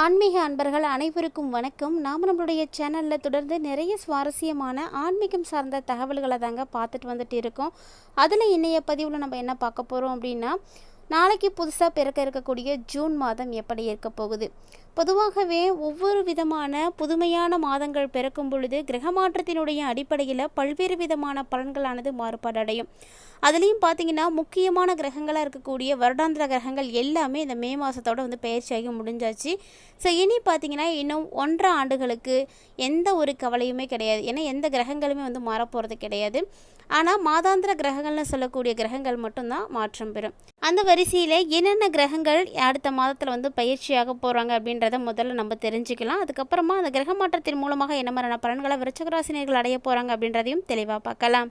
ஆன்மீக அன்பர்கள் அனைவருக்கும் வணக்கம். நாம் நம்மளுடைய சேனலில் தொடர்ந்து நிறைய சுவாரஸ்யமான ஆன்மீகம் சார்ந்த தகவல்களை தாங்க பார்த்துட்டு வந்துட்டு இருக்கோம். அதில் இன்றைய பதிவில் நம்ம என்ன பார்க்க போகிறோம் அப்படின்னா நாளைக்கு புதுசாக பிறக்க இருக்கக்கூடிய ஜூன் மாதம் எப்படி இருக்க போகுது? பொதுவாகவே ஒவ்வொரு விதமான புதுமையான மாதங்கள் பிறக்கும் பொழுது கிரக மாற்றத்தினுடைய அடிப்படையில் பல்வேறு விதமான பலன்களானது மாறுபாடு அடையும். அதுலேயும் பார்த்தீங்கன்னா முக்கியமான கிரகங்களாக இருக்கக்கூடிய வருடாந்திர கிரகங்கள் எல்லாமே இந்த மே மாதத்தோட வந்து பயிற்சியாகி முடிஞ்சாச்சு. ஸோ இனி பார்த்தீங்கன்னா இன்னும் ஒன்றரை ஆண்டுகளுக்கு எந்த ஒரு கவலையுமே கிடையாது. ஏன்னா எந்த கிரகங்களுமே வந்து மாறப்போகிறது கிடையாது. ஆனால் மாதாந்திர கிரகங்கள்னு சொல்லக்கூடிய கிரகங்கள் மட்டும்தான் மாற்றம் பெறும். அந்த வரிசையில் என்னென்ன கிரகங்கள் அடுத்த மாதத்தில் வந்து பயிற்சியாக போகிறாங்க அப்படின்றத முதல்ல நம்ம தெரிஞ்சுக்கலாம். அதுக்கப்புறமா அந்த கிரக மாற்றத்தின் மூலமாக என்ன மாதிரியான பலன்களை விருச்சகராசினியர்கள் அடைய போகிறாங்க அப்படின்றதையும் தெளிவாக பார்க்கலாம்.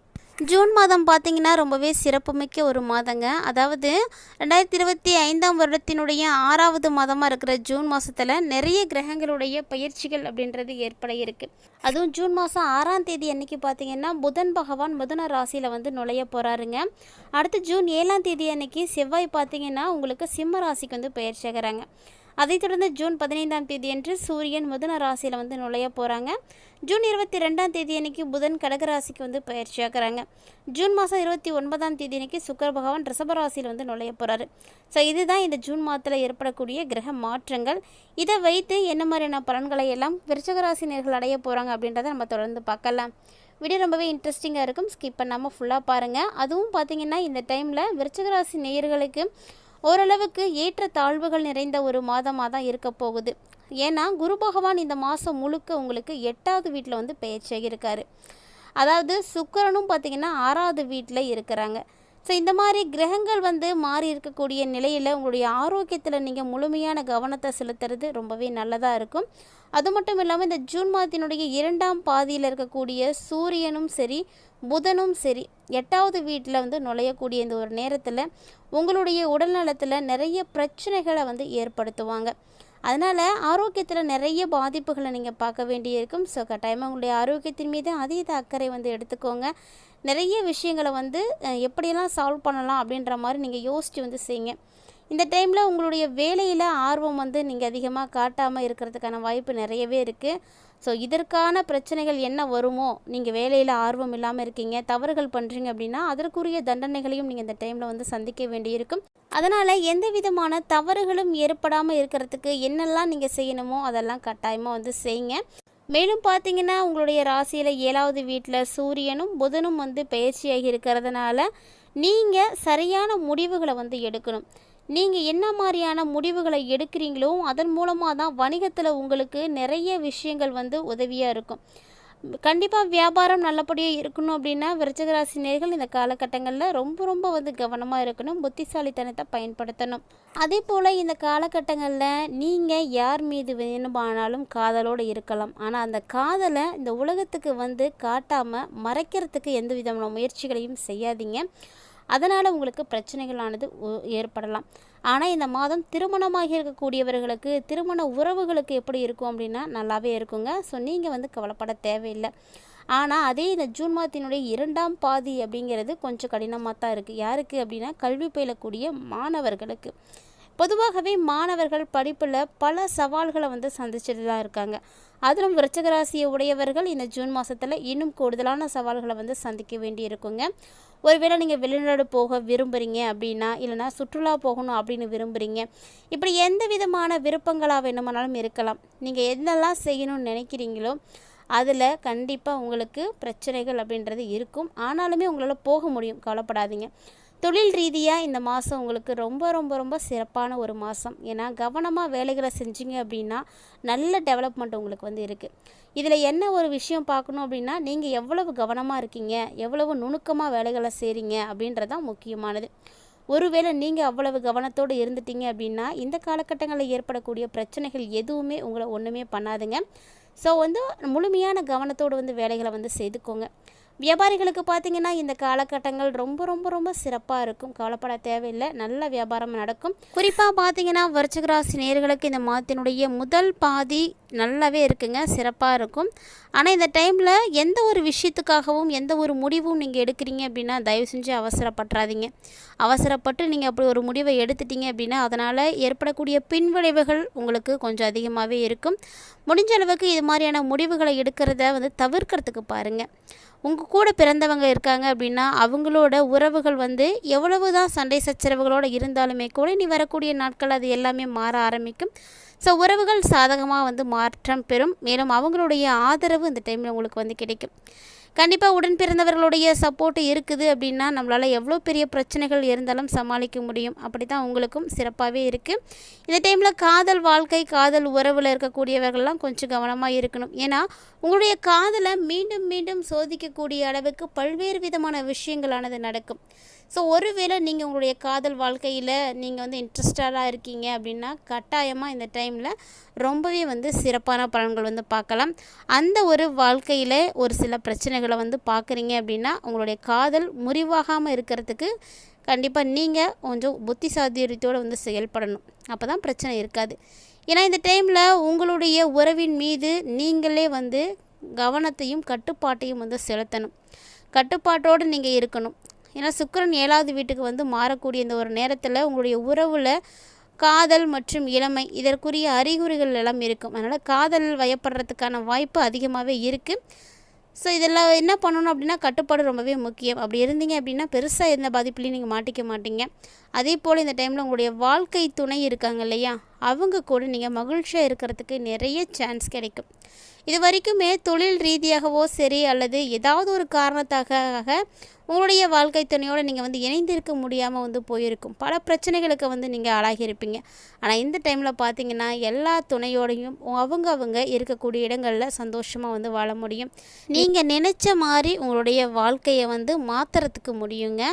ஜூன் மாதம் பார்த்திங்கன்னா ரொம்பவே சிறப்புமிக்க ஒரு மாதங்க. அதாவது ரெண்டாயிரத்தி இருபத்தி ஐந்தாம் வருடத்தினுடைய ஆறாவது மாதமாக இருக்கிற ஜூன் மாதத்தில் நிறைய கிரகங்களுடைய பயிற்சிகள் அப்படின்றது ஏற்பட இருக்குது அதுவும் ஜூன் மாதம் ஆறாம் தேதி அன்னைக்கு பார்த்தீங்கன்னா புதன் பகவான் புதன ராசியில் வந்து நுழைய போகிறாருங்க அடுத்து ஜூன் ஏழாம் தேதி அன்னைக்கு செவ்வாய் பார்த்தீங்கன்னா உங்களுக்கு சிம்ம ராசிக்கு வந்து பயிற்சி ஆகிறாங்க அதைத் தொடர்ந்து ஜூன் பதினைந்தாம் தேதியன்று சூரியன் மிதுன ராசியில் வந்து நுழைய போகிறாங்க ஜூன் இருபத்தி ரெண்டாம் தேதி அன்னைக்கு புதன் கடகராசிக்கு வந்து பயிற்சியாக்குறாங்க. ஜூன் மாதம் இருபத்தி ஒன்பதாம் தேதி அன்னைக்கு சுக்கர பகவான் ரிஷபராசியில் வந்து நுழைய போகிறாரு ஸோ இதுதான் இந்த ஜூன் மாதத்தில் ஏற்படக்கூடிய கிரக மாற்றங்கள். இதை வைத்து என்ன மாதிரியான பலன்களை எல்லாம் விருச்சகராசினியர்கள் அடைய போகிறாங்க அப்படின்றத நம்ம தொடர்ந்து பார்க்கலாம். வீடியோ ரொம்பவே இன்ட்ரெஸ்டிங்காக இருக்கும். ஸ்கிப் பண்ணாமல் ஃபுல்லாக பாருங்கள் அதுவும் பார்த்தீங்கன்னா இந்த டைமில் விருச்சகராசி நேயர்களுக்கு ஓரளவுக்கு ஏற்ற தாழ்வுகள் நிறைந்த ஒரு மாதமாக தான் இருக்க போகுது. ஏன்னா குரு பகவான் இந்த மாதம் முழுக்க உங்களுக்கு எட்டாவது வீட்டில் வந்து பெயர் இருக்கார். அதாவது சுக்கரனும் பார்த்திங்கன்னா ஆறாவது வீட்டில் இருக்கிறாங்க. ஸோ இந்த மாதிரி கிரகங்கள் வந்து மாறி இருக்கக்கூடிய நிலையில் உங்களுடைய ஆரோக்கியத்தில் நீங்கள் முழுமையான கவனத்தை செலுத்துறது ரொம்பவே நல்லதாக இருக்கும். அது மட்டும் இல்லாமல் இந்த ஜூன் மாதத்தினுடைய இரண்டாம் பாதியில் இருக்கக்கூடிய சூரியனும் சரி புதனும் சரி எட்டாவது வீட்டில் வந்து நுழையக்கூடிய இந்த ஒரு நேரத்தில் உங்களுடைய உடல்நலத்தில் நிறைய பிரச்சனைகளை வந்து ஏற்படுத்துவாங்க. அதனால் ஆரோக்கியத்தில் நிறைய பாதிப்புகளை நீங்கள் பார்க்க வேண்டியிருக்கும். ஸோ கட்டாயமாக உங்களுடைய ஆரோக்கியத்தின் மீது அதீத அக்கறை வந்து எடுத்துக்கோங்க. நிறைய விஷயங்களை வந்து எப்படியெல்லாம் சால்வ் பண்ணலாம் அப்படின்ற மாதிரி நீங்கள் யோசித்து வந்து செய்யுங்க. இந்த டைமில் உங்களுடைய வேலையில் ஆர்வம் வந்து நீங்கள் அதிகமாக காட்டாமல் இருக்கிறதுக்கான வாய்ப்பு நிறையவே இருக்குது ஸோ இதற்கான பிரச்சனைகள் என்ன வருமோ நீங்கள் வேலையில் ஆர்வம் இல்லாமல் இருக்கீங்க தவறுகள் பண்ணுறீங்க அப்படின்னா அதற்குரிய தண்டனைகளையும் நீங்கள் இந்த டைமில் வந்து சந்திக்க வேண்டியிருக்கும். அதனால் எந்த விதமான தவறுகளும் ஏற்படாமல் இருக்கிறதுக்கு என்னெல்லாம் நீங்கள் செய்யணுமோ அதெல்லாம் கட்டாயமாக வந்து செய்யுங்க. மேலும் பார்த்தீங்கன்னா உங்களுடைய ராசியில் ஏழாவது வீட்டில் சூரியனும் புதனும் வந்து பயிற்சியாகி இருக்கிறதுனால நீங்கள் சரியான முடிவுகளை வந்து எடுக்கணும். நீங்கள் என்ன மாதிரியான முடிவுகளை எடுக்கிறீங்களோ அதன் மூலமாக தான் வணிகத்தில் உங்களுக்கு நிறைய விஷயங்கள் வந்து உதவியாக இருக்கும். கண்டிப்பாக வியாபாரம் நல்லபடியாக இருக்கணும் அப்படின்னா விருச்சகராசி நேர்கள் இந்த காலகட்டங்களில் ரொம்ப ரொம்ப வந்து கவனமாக இருக்கணும் புத்திசாலித்தனத்தை பயன்படுத்தணும். அதே போல் இந்த காலகட்டங்களில் நீங்கள் யார் மீது வேணுமானாலும் காதலோடு இருக்கலாம். ஆனால் அந்த காதலை இந்த உலகத்துக்கு வந்து காட்டாமல் மறைக்கிறதுக்கு எந்த விதமான முயற்சிகளையும் செய்யாதீங்க. அதனால் உங்களுக்கு பிரச்சனைகளானது ஏற்படலாம். ஆனால் இந்த மாதம் திருமணமாகி இருக்கக்கூடியவர்களுக்கு திருமண உறவுகளுக்கு எப்படி இருக்கும் அப்படின்னா நல்லாவே இருக்குங்க. ஸோ நீங்கள் வந்து கவலைப்பட தேவையில்லை. ஆனால் அதே இந்த ஜூன் மாதத்தினுடைய இரண்டாம் பாதி அப்படிங்கிறது கொஞ்சம் கடினமாக தான் இருக்குது யாருக்கு அப்படின்னா கல்வி பயிலக்கூடிய மாணவர்களுக்கு. பொதுவாகவே மாணவர்கள் படிப்பில் பல சவால்களை வந்து சந்திச்சுட்டு தான் இருக்காங்க. அதிலும் விருச்சகராசியை உடையவர்கள் இந்த ஜூன் மாதத்தில் இன்னும் கூடுதலான சவால்களை வந்து சந்திக்க வேண்டி இருக்குங்க ஒருவேளை நீங்கள் வெளிநாடு போக விரும்புகிறீங்க அப்படின்னா இல்லைனா சுற்றுலா போகணும் அப்படின்னு விரும்புகிறீங்க இப்படி எந்த விதமான விருப்பங்களாக வேணுமானாலும் இருக்கலாம். நீங்கள் என்னெல்லாம் செய்யணும்னு நினைக்கிறீங்களோ அதில் கண்டிப்பாக உங்களுக்கு பிரச்சனைகள் அப்படின்றது இருக்கும். ஆனாலுமே உங்களால் போக முடியும் கவலைப்படாதீங்க. தொழில் ரீதியாக இந்த மாதம் உங்களுக்கு ரொம்ப ரொம்ப ரொம்ப சிறப்பான ஒரு மாதம் ஏன்னா கவனமாக வேலைகளை செஞ்சீங்க அப்படின்னா நல்ல டெவலப்மெண்ட் உங்களுக்கு வந்து இருக்குது இதில் என்ன ஒரு விஷயம் பார்க்கணும் அப்படின்னா நீங்கள் எவ்வளவு கவனமாக இருக்கீங்க எவ்வளவு நுணுக்கமாக வேலைகளை செய்கிறீங்க அப்படின்றதான் முக்கியமானது. ஒருவேளை நீங்கள் அவ்வளவு கவனத்தோடு இருந்துட்டீங்க அப்படின்னா இந்த காலகட்டங்களில் ஏற்படக்கூடிய பிரச்சனைகள் எதுவுமே உங்களை ஒன்றுமே பண்ணாதுங்க. ஸோ வந்து முழுமையான கவனத்தோடு வந்து வேலைகளை வந்து செய்துக்கோங்க. வியாபாரிகளுக்கு பார்த்தீங்கன்னா இந்த காலகட்டங்கள் ரொம்ப ரொம்ப ரொம்ப சிறப்பாக இருக்கும். கவலைப்பட தேவையில்லை. நல்ல வியாபாரம் நடக்கும். குறிப்பாக பார்த்தீங்கன்னா விருச்சிக நேர்களுக்கு இந்த மாதத்தினுடைய முதல் பாதி நல்லாவே இருக்குங்க. சிறப்பாக இருக்கும். ஆனால் இந்த டைமில் எந்த ஒரு விஷயத்துக்காகவும் எந்த ஒரு முடிவும் நீங்கள் எடுக்கிறீங்க அப்படின்னா தயவு செஞ்சு அவசரப்பட்டுறாதீங்க. அவசரப்பட்டு நீங்கள் அப்படி ஒரு முடிவை எடுத்துட்டீங்க அப்படின்னா அதனால் ஏற்படக்கூடிய பின்விளைவுகள் உங்களுக்கு கொஞ்சம் அதிகமாகவே இருக்கும். முடிஞ்ச அளவுக்கு இது மாதிரியான முடிவுகளை எடுக்கிறத வந்து தவிர்க்கிறதுக்கு பாருங்கள் உங்கள் கூட பிறந்தவங்க இருக்காங்க அப்படின்னா அவங்களோட உறவுகள் வந்து எவ்வளவு தான் சண்டை சச்சரவுகளோடு இருந்தாலுமே கூட நீ வரக்கூடிய நாட்கள் அது எல்லாமே மாற ஆரம்பிக்கும். ஸோ உறவுகள் சாதகமாக வந்து மாற்றம் பெறும். மேலும் அவங்களுடைய ஆதரவு இந்த டைமில் உங்களுக்கு வந்து கிடைக்கும். கண்டிப்பாக உடன் பிறந்தவர்களுடைய சப்போர்ட் இருக்குது அப்படின்னா நம்மளால் எவ்வளோ பெரிய பிரச்சனைகள் இருந்தாலும் சமாளிக்க முடியும். அப்படி தான் உங்களுக்கும் சிறப்பாகவே இருக்குது இந்த டைமில் காதல் வாழ்க்கை காதல் உறவில் இருக்கக்கூடியவர்கள்லாம் கொஞ்சம் கவனமாக இருக்கணும். ஏன்னா உங்களுடைய காதலை மீண்டும் மீண்டும் சோதிக்கக்கூடிய அளவுக்கு பல்வேறு விதமான விஷயங்களானது நடக்கும். ஸோ ஒருவேளை நீங்கள் உங்களுடைய காதல் வாழ்க்கையில் நீங்கள் வந்து இன்ட்ரெஸ்டடாக இருக்கீங்க அப்படின்னா கட்டாயமாக இந்த டைமில் ரொம்பவே வந்து சிறப்பான பலன்கள் வந்து பார்க்கலாம். அந்த ஒரு வாழ்க்கையில் ஒரு சில பிரச்சனைகளை வந்து பார்க்குறீங்க அப்படின்னா உங்களுடைய காதல் முறிவாகாமல் இருக்கிறதுக்கு கண்டிப்பாக நீங்கள் கொஞ்சம் புத்திசாதியத்தோடு வந்து செயல்படணும். அப்போ தான் பிரச்சனை இருக்காது. ஏன்னா இந்த டைமில் உங்களுடைய உறவின் மீது நீங்களே வந்து கவனத்தையும் கட்டுப்பாட்டையும் வந்து செலுத்தணும். கட்டுப்பாட்டோடு நீங்கள் இருக்கணும். ஏன்னா சுக்கிரன் ஏழாவது வீட்டுக்கு வந்து மாறக்கூடிய இந்த ஒரு நேரத்தில் உங்களுடைய உறவில் காதல் மற்றும் இளமை இதற்குரிய அறிகுறிகள் எல்லாம் இருக்கும். அதனால் காதல் வயப்படுறதுக்கான வாய்ப்பு அதிகமாகவே இருக்குது ஸோ இதெல்லாம் என்ன பண்ணணும் அப்படின்னா கட்டுப்பாடு ரொம்பவே முக்கியம். அப்படி இருந்தீங்க அப்படின்னா பெருசாக எந்த பாதிப்புலையும் நீங்கள் மாட்டிக்க மாட்டீங்க. அதே போல் இந்த டைமில் உங்களுடைய வாழ்க்கை துணை இருக்காங்க இல்லையா? அவங்க கூட நீங்கள் மகிழ்ச்சியாக இருக்கிறதுக்கு நிறைய சான்ஸ் கிடைக்கும். இது வரைக்குமே தொழில் ரீதியாகவோ சரி அல்லது ஏதாவது ஒரு காரணத்தாக உங்களுடைய வாழ்க்கை துணையோடு நீங்கள் வந்து இணைந்திருக்க முடியாமல் வந்து போயிருக்கும். பல பிரச்சனைகளுக்கு வந்து நீங்கள் ஆளாகியிருப்பீங்க. ஆனால் இந்த டைமில் பார்த்தீங்கன்னா எல்லா துணையோடையும் அவங்க அவங்க இருக்கக்கூடிய இடங்களில் சந்தோஷமாக வந்து வாழ முடியும். நீங்கள் நினச்ச மாதிரி உங்களுடைய வாழ்க்கையை வந்து மாற்றுறதுக்கு முடியுங்க.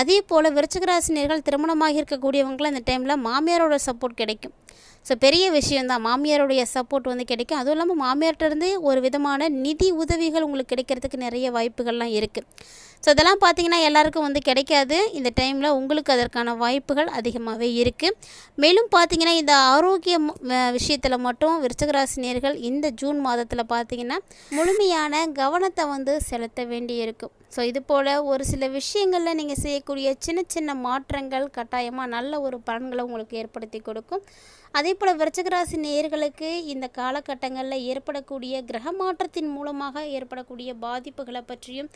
அதே போல் விருச்சகராசினியர்கள் திருமணமாக இருக்கக்கூடியவங்களாம் இந்த டைமில் மாமியாரோட சப்போர்ட் கிடைக்கும். ஸோ பெரிய விஷயந்தான் மாமியாருடைய சப்போர்ட் வந்து கிடைக்கும். அதுவும் இல்லாமல் மாமியார்கிட்டருந்து ஒரு விதமான நிதி உதவிகள் உங்களுக்கு கிடைக்கிறதுக்கு நிறைய வாய்ப்புகள்லாம் இருக்குது ஸோ இதெல்லாம் பார்த்தீங்கன்னா எல்லாருக்கும் வந்து கிடைக்காது. இந்த டைமில் உங்களுக்கு அதற்கான வாய்ப்புகள் அதிகமாகவே இருக்குது மேலும் பார்த்தீங்கன்னா இந்த ஆரோக்கிய விஷயத்தில் மட்டும் விருச்சகராசினியர்கள் இந்த ஜூன் மாதத்தில் பார்த்தீங்கன்னா முழுமையான கவனத்தை வந்து செலுத்த வேண்டி இருக்கும் ஸோ இது போல் ஒரு சில விஷயங்களில் நீங்கள் செய்யக்கூடிய சின்ன சின்ன மாற்றங்கள் கட்டாயமாக நல்ல ஒரு பலன்களை உங்களுக்கு ஏற்படுத்தி கொடுக்கும். அதே போல் விருச்சகராசி நேயர்களுக்கு இந்த காலகட்டங்களில் ஏற்படக்கூடிய கிரக மாற்றத்தின் மூலமாக ஏற்படக்கூடிய பாதிப்புகளை பற்றியும்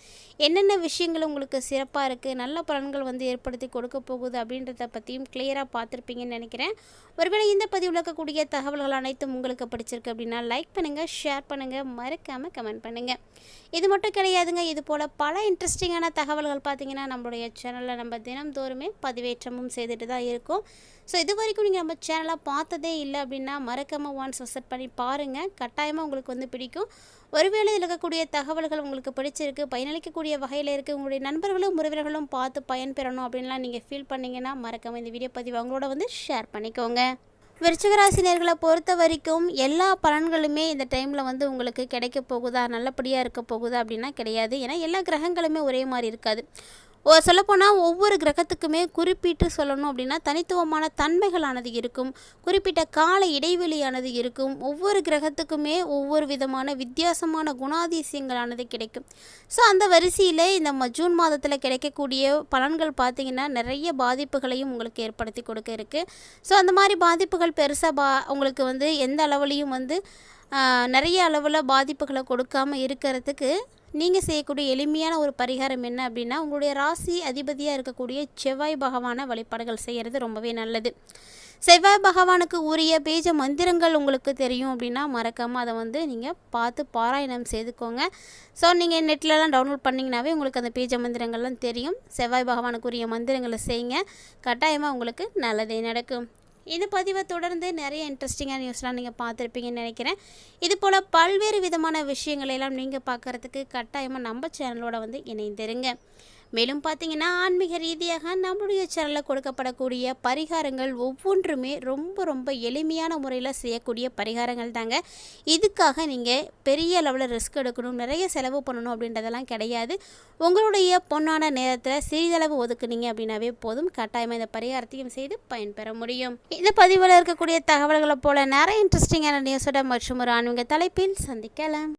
என்னென்ன விஷயங்கள் உங்களுக்கு சிறப்பாக இருக்குது நல்ல பலன்கள் வந்து ஏற்படுத்தி கொடுக்க போகுது அப்படின்றத பற்றியும் கிளியராக பார்த்துருப்பீங்கன்னு நினைக்கிறேன். ஒருவேளை இந்த பதிவில் இருக்கக்கூடிய தகவல்கள் அனைத்தும் உங்களுக்கு பிடிச்சிருக்கு அப்படின்னா லைக் பண்ணுங்கள் ஷேர் பண்ணுங்கள் மறக்காமல் கமெண்ட் பண்ணுங்கள் இது மட்டும் கிடையாதுங்க இது போல் பல இன்ட்ரெஸ்டிங்கான தகவல்கள் பார்த்தீங்கன்னா நம்மளுடைய சேனலில் நம்ம தினம்தோறுமே பதிவேற்றமும் செய்துட்டு தான் இருக்கோம். ஸோ இது வரைக்கும் நீங்கள் நம்ம சேனலை பார்த்ததே இல்லை அப்படின்னா மறக்காமல் ஒன்ஸ் விசிட் பண்ணி பாருங்கள் கட்டாயமாக உங்களுக்கு வந்து பிடிக்கும். ஒருவேளை இதில் இருக்கக்கூடிய தகவல்கள் உங்களுக்கு பிடிச்சிருக்கு பயனளிக்கக்கூடிய வகையில் இருக்குது உங்களுடைய நண்பர்களும் உறவினர்களும் பார்த்து பயன்பெறணும் அப்படின்லாம் நீங்கள் ஃபீல் பண்ணிங்கன்னா மறக்காமல் இந்த வீடியோ பதிவு அவங்களோட வந்து ஷேர் பண்ணிக்கோங்க. விருச்சிகராசினியர்களை பொறுத்த வரைக்கும் எல்லா பலன்களுமே இந்த டைமில் வந்து உங்களுக்கு கிடைக்க போகுதா நல்லபடியாக இருக்க போகுதா அப்படின்னா கிடையாது. ஏன்னா எல்லா கிரகங்களுமே ஒரே மாதிரி இருக்காது. சொல்லப்போனால் ஒவ்வொரு கிரகத்துக்குமே குறிப்பிட்டு சொல்லணும் அப்படின்னா தனித்துவமான தன்மைகளானது இருக்கும். குறிப்பிட்ட கால இடைவெளியானது இருக்கும். ஒவ்வொரு கிரகத்துக்குமே ஒவ்வொரு விதமான வித்தியாசமான குணாதிசயங்களானது கிடைக்கும். ஸோ அந்த வரிசையில் இந்த ஜூன் மாதத்தில் கிடைக்கக்கூடிய பலன்கள் பார்த்திங்கன்னா நிறைய பாதிப்புகளையும் உங்களுக்கு ஏற்படுத்தி கொடுக்க இருக்குது ஸோ அந்த மாதிரி பாதிப்புகள் பெருசாக பா உங்களுக்கு வந்து எந்த அளவுலேயும் வந்து நிறைய அளவில் பாதிப்புகளை கொடுக்காமல் இருக்கிறதுக்கு நீங்கள் செய்யக்கூடிய எளிமையான ஒரு பரிகாரம் என்ன அப்படின்னா உங்களுடைய ராசி அதிபதியாக இருக்கக்கூடிய செவ்வாய் பகவான வழிபாடுகள் செய்கிறது ரொம்பவே நல்லது. செவ்வாய் பகவானுக்கு உரிய பீஜ மந்திரங்கள் உங்களுக்கு தெரியும் அப்படின்னா மறக்காமல் அதை வந்து நீங்கள் பார்த்து பாராயணம் செய்துக்கோங்க. ஸோ நீங்கள் நெட்லலாம் டவுன்லோட் பண்ணிங்கனாவே உங்களுக்கு அந்த பேஜ மந்திரங்கள்லாம் தெரியும். செவ்வாய் பகவானுக்கு உரிய மந்திரங்களை செய்யுங்க. கட்டாயமாக உங்களுக்கு நல்லதே நடக்கும். இந்த பதிவை தொடர்ந்து நிறைய இன்ட்ரெஸ்டிங்கான நியூஸ்லாம் நீங்கள் பார்த்துருப்பீங்கன்னு நினைக்கிறேன். இது போல் பல்வேறு விதமான விஷயங்களெல்லாம் நீங்கள் பார்க்குறதுக்கு கட்டாயமாக நம்ம சேனலோட வந்து இணைந்திருங்க. மேலும் பார்த்தீங்கன்னா ஆன்மீக ரீதியாக நம்முடைய சேனலில் கொடுக்கப்படக்கூடிய பரிகாரங்கள் ஒவ்வொன்றுமே ரொம்ப ரொம்ப எளிமையான முறையில் செய்யக்கூடிய பரிகாரங்கள் தாங்க. இதுக்காக நீங்கள் பெரிய அளவில் ரிஸ்க் எடுக்கணும் நிறைய செலவு பண்ணணும் அப்படின்றதெல்லாம் கிடையாது. உங்களுடைய பொண்ணான நேரத்தில் சிறிதளவு ஒதுக்குனீங்க அப்படின்னாவே போதும். கட்டாயமாக இந்த பரிகாரத்தையும் செய்து பயன்பெற முடியும். இந்த பதிவில் இருக்கக்கூடிய தகவல்களை போல நிறைய இன்ட்ரெஸ்டிங்கான நியூஸோட மற்றும் ஒரு ஆன்மீக தலைப்பில் சந்திக்கலாம்.